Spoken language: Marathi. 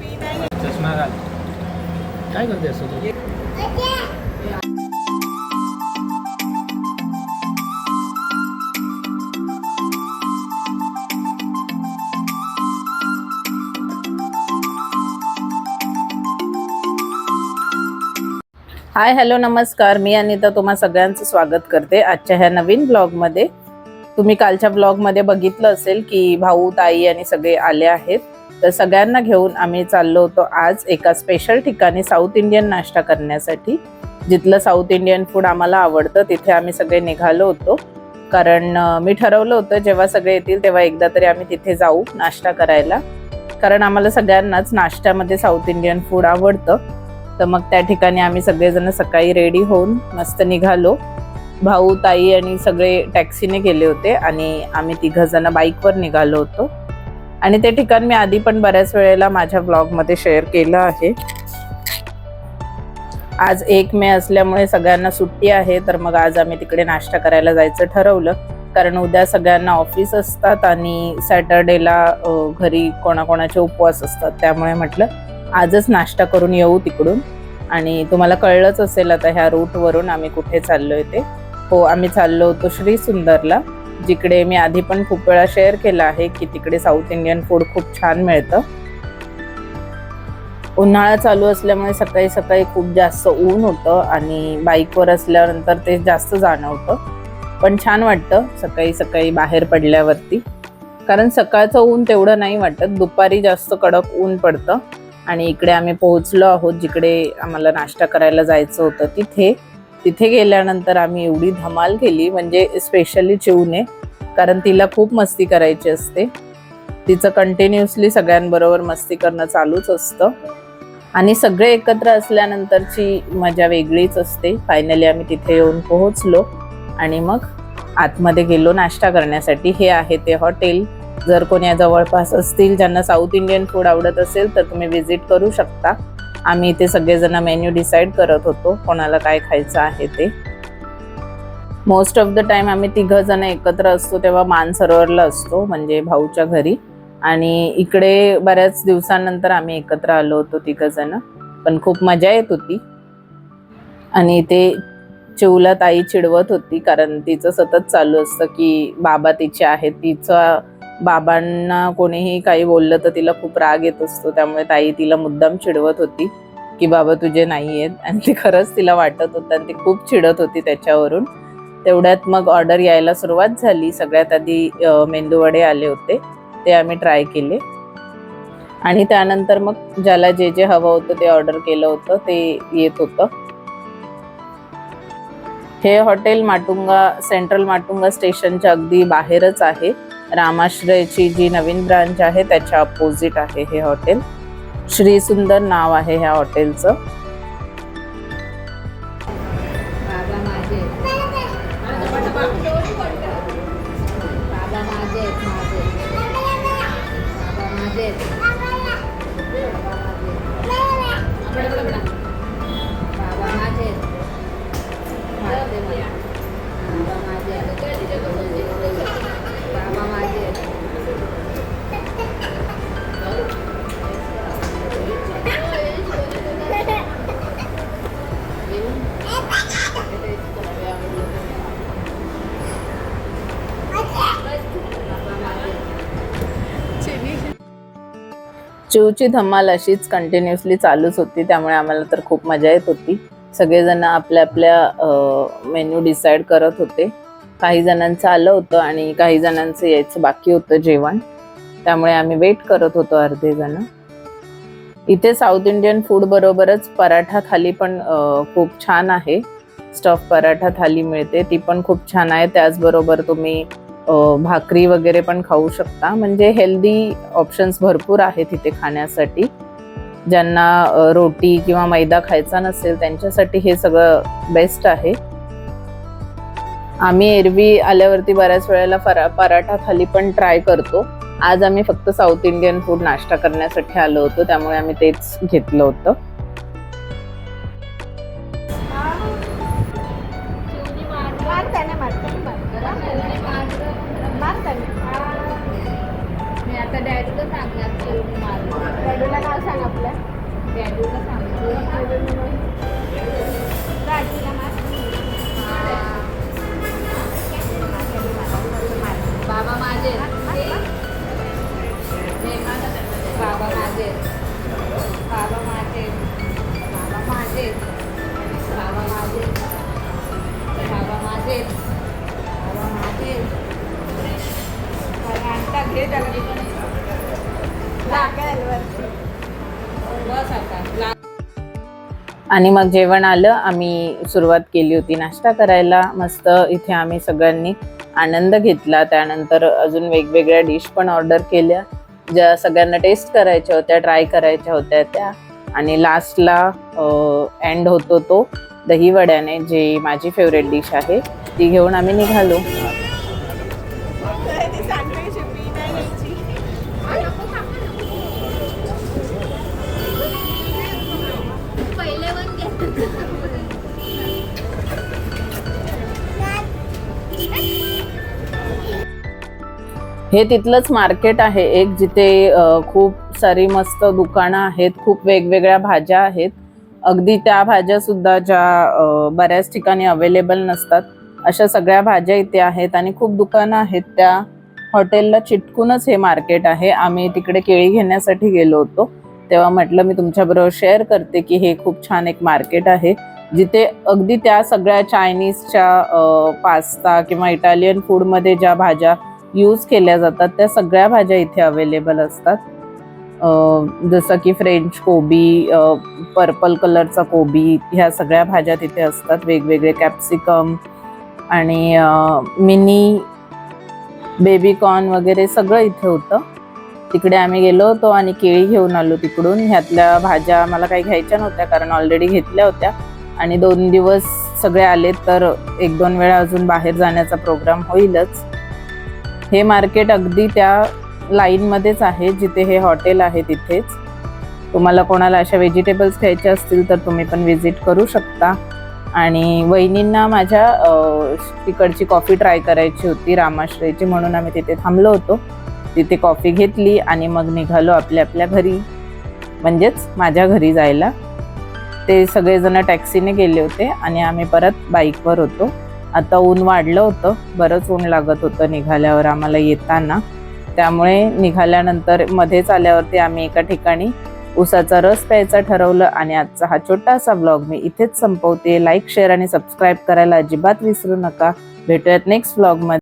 चष्मा घाल. काय करते असं तू? हाय हॅलो नमस्कार. मी अनिता तुम्हा सगळ्यांचं स्वागत करते आजच्या ह्या नवीन ब्लॉगमध्ये. तुम्ही कालच्या ब्लॉगमध्ये बघितलं असेल की भाऊ ताई आणि सगळे आले आहेत. तर सगळ्यांना घेऊन आम्ही चाललो होतो आज एका स्पेशल ठिकाणी साऊथ इंडियन नाश्ता करण्यासाठी. जिथलं साऊथ इंडियन फूड आम्हाला आवडतं तिथे आम्ही सगळे निघालो होतो. कारण मी ठरवलं होतं जेव्हा सगळे येतील तेव्हा एकदा तरी आम्ही तिथे जाऊ नाश्ता करायला. कारण आम्हाला सगळ्यांनाच नाश्त्यामध्ये साऊथ इंडियन फूड आवडतं. तर मग त्या ठिकाणी आम्ही सगळेजण सकाळी रेडी होऊन मस्त निघालो. भाऊ ताई आणि सगळे टॅक्सीने गेले होते आणि आम्ही तिघ जण बाईकवर निघालो होतो. आणि ते ठिकाण मी आधी पण बऱ्याच वेळेला माझ्या ब्लॉगमध्ये शेअर केलं आहे. आज एक मे असल्यामुळे सगळ्यांना सुट्टी आहे तर मग आज आम्ही तिकडे नाश्ता करायला जायचं ठरवलं. कारण उद्या सगळ्यांना ऑफिस असतात आणि सॅटर्डेला घरी कोणाकोणाचे उपवास असतात. त्यामुळे म्हटलं आजच नाश्ता करून येऊ तिकडून. आणि तुम्हाला कळलंच असेल आता ह्या रूटवरून आम्ही कुठे चाललोय ते. हो आम्ही चाललो होतो श्री सुंदरला जिकडे मी आधी पण खूप वेळा शेअर केलं आहे की तिकडे साऊथ इंडियन फूड खूप छान मिळतं. उन्हाळा चालू असल्यामुळे सकाळी सकाळी खूप जास्त ऊन होतं आणि बाईकवर असल्यानंतर ते जास्त जाणवतं. पण छान वाटतं सकाळी सकाळी बाहेर पडल्यावरती. कारण सकाळचं ऊन तेवढं नाही वाटत दुपारी जास्त कडक ऊन पडतं. आणि इकडे आम्ही पोहोचलो आहोत जिकडे आम्हाला नाश्ता करायला जायचं होतं तिथे. तिथे गेल्यानंतर आम्ही एवढी धमाल केली म्हणजे स्पेशली चिवने कारण तिला खूप मस्ती करायची असते. तिचं कंटिन्युअसली सगळ्यांबरोबर मस्ती करणं चालूच असतं. आणि सगळे एकत्र असल्यानंतरची मजा वेगळीच असते. फायनली आम्ही तिथे येऊन पोहोचलो आणि मग आतमध्ये गेलो नाश्ता करण्यासाठी. हे आहे ते हॉटेल. जर कोणी या जवळपास असतील ज्यांना साऊथ इंडियन फूड आवडत असेल तर तुम्ही व्हिजिट करू शकता. आम्ही इथे सगळेजण मेन्यू डिसाईड करत होतो कोणाला काय खायचं आहे ते. मोस्ट ऑफ द टाइम आम्ही तिघ जण एकत्र असतो तेव्हा मानसरोवरला असतो म्हणजे भाऊच्या घरी. आणि इकडे बऱ्याच दिवसांनंतर आम्ही एकत्र आलो होतो तिघ जण पण खूप मजा येत होती. आणि ते चिवला ताई चिडवत होती कारण तिचं सतत चालू असतं की बाबा तिचे आहेत तिचा बाबांना कोणीही काही बोललं तर तिला खूप राग येत असतो. त्यामुळे ताई तिला मुद्दाम चिडवत होती की बाबा तुझे नाही आहेत आणि ते खरंच तिला वाटत होतं आणि ती खूप चिडत होती त्याच्यावरून. तेवढ्यात मग ऑर्डर यायला सुरुवात झाली. सगळ्यात आधी मेंदूवडे आले होते. ते आम्ही ट्राय केले. आणि त्यानंतर मग ज्याला जे जे हवं होतं ते ऑर्डर केलं होतं ते येत होतं. हे हॉटेल माटुंगा सेंट्रल माटुंगा स्टेशनच्या अगदी बाहेरच आहे. रामाश्रयची जी नवीन ब्रांच आहे त्याच्या अपोजिट आहे हे हॉटेल श्री सुंदर नाव आहे ह्या हॉटेलचं Yeah. चिवची धमाल अशीच कंटिन्युअसली चालूच होती त्यामुळे आम्हाला तर खूप मजा येत होती. सगळेजण आपल्या आपल्या मेन्यू डिसाईड करत होते. काही जणांचं आलं होतं आणि काही जणांचं यायचं बाकी होतं जेवण. त्यामुळे आम्ही वेट करत होतो अर्धे जण. इथे साऊथ इंडियन फूड बरोबरच पराठा थाली पण खूप छान आहे. स्टफ पराठा थाली मिळते ती पण खूप छान आहे. त्याचबरोबर तुम्ही भाकरी वगैरे पण खाऊ शकता. म्हणजे हेल्दी ऑप्शन्स भरपूर आहेत इथे खाण्यासाठी. ज्यांना रोटी किंवा मैदा खायचा नसेल त्यांच्यासाठी हे सगळं बेस्ट आहे. आम्ही एरवी आल्यावरती बऱ्याच वेळेला परा पराठा खाली पण ट्राय करतो. आज आम्ही फक्त साऊथ इंडियन फूड नाश्ता करण्यासाठी आलो होतो त्यामुळे आम्ही तेच घेतलं होतं. डॅडीला सांगणार डॅडूने मारलं डॅडूला नाव सांग आपल्या डॅडूला मार बाबा माझे. बाबा माझे. बाबा माझे. बाबा माझे. बाबा माझे. बाबा माझे. बाबा माझे. घंटा घे त्याला. आणि मग जेवण आलं आम्ही सुरुवात केली होती नाश्ता करायला. मस्त इथे आम्ही सगळ्यांनी आनंद घेतला. त्यानंतर अजून वेगवेगळ्या डिश पण ऑर्डर केल्या. ज्या सगळ्यांना टेस्ट करायच्या होत्या ट्राय करायच्या होत्या त्या. आणि लास्टला एंड होतो तो दहीवड्याने जे माझी फेवरेट डिश आहे ती घेऊन आम्ही निघालो. हे तिथलंच मार्केट आहे एक जिथे खूप सारी मस्त दुकानं आहेत खूप वेगवेगळ्या भाज्या आहेत. अगदी त्या भाज्या सुद्धा ज्या बऱ्याच ठिकाणी अवेलेबल नसतात. अशा सगळ्या भाज्या इथे आहेत आणि खूप दुकानं आहेत. त्या हॉटेलला चिटकूनच हे मार्केट आहे. आम्ही तिकडे केळी घेण्यासाठी गेलो होतो. तेव्हा म्हटलं मी तुमच्याबरोबर शेअर करते की हे खूप छान एक मार्केट आहे. जिथे अगदी त्या सगळ्या चायनीजच्या पास्ता किंवा इटालियन फूडमध्ये ज्या भाज्या यूज केल्या जातात. त्या सगळ्या भाज्या इथे अवेलेबल असतात. जसं की फ्रेंच कोबी पर्पल कलरचा कोबी ह्या सगळ्या भाज्या तिथे असतात. वेगवेगळे कॅप्सिकम आणि मिनी बेबी कॉर्न वगैरे सगळं इथे होतं. तिकडे आम्ही गेलो होतो आणि केळी घेऊन आलो तिकडून. ह्यातल्या भाज्या मला काही घ्यायच्या नव्हत्या कारण ऑलरेडी घेतल्या होत्या. आणि दोन दिवस सगळे आले तर एक दोन वेळा अजून बाहेर जाण्याचा प्रोग्राम होईलच. हे मार्केट अगदी त्या लाईनमध्येच आहे जिथे हे हॉटेल आहे तिथेच. तुम्हाला कोणाला अशा व्हेजिटेबल्स घ्यायचे असतील तर तुम्ही पण व्हिजिट करू शकता. आणि वहिनींना माझ्या तिकडची कॉफी ट्राय करायची होती रामाश्रयची म्हणून आम्ही तिथे थांबलो होतो. तिथे कॉफी घेतली आणि मग निघालो आपल्या आपल्या घरी. म्हणजेच माझ्या घरी जायला. ते सगळेजण टॅक्सीने गेले होते आणि आम्ही परत बाईकवर होतो. आता ऊन वाढलं होतं बरंच ऊन लागत होतं निघाल्यावर आम्हाला येताना. त्यामुळे निघाल्यानंतर मध्येच आल्यावरती आम्ही एका ठिकाणी उसाचा रस प्यायचा ठरवलं आणि आजचा हा छोटासा ब्लॉग मी इथेच संपवते. लाईक शेअर आणि सबस्क्राईब करायला अजिबात विसरू नका. भेटूयात नेक्स्ट ब्लॉगमध्ये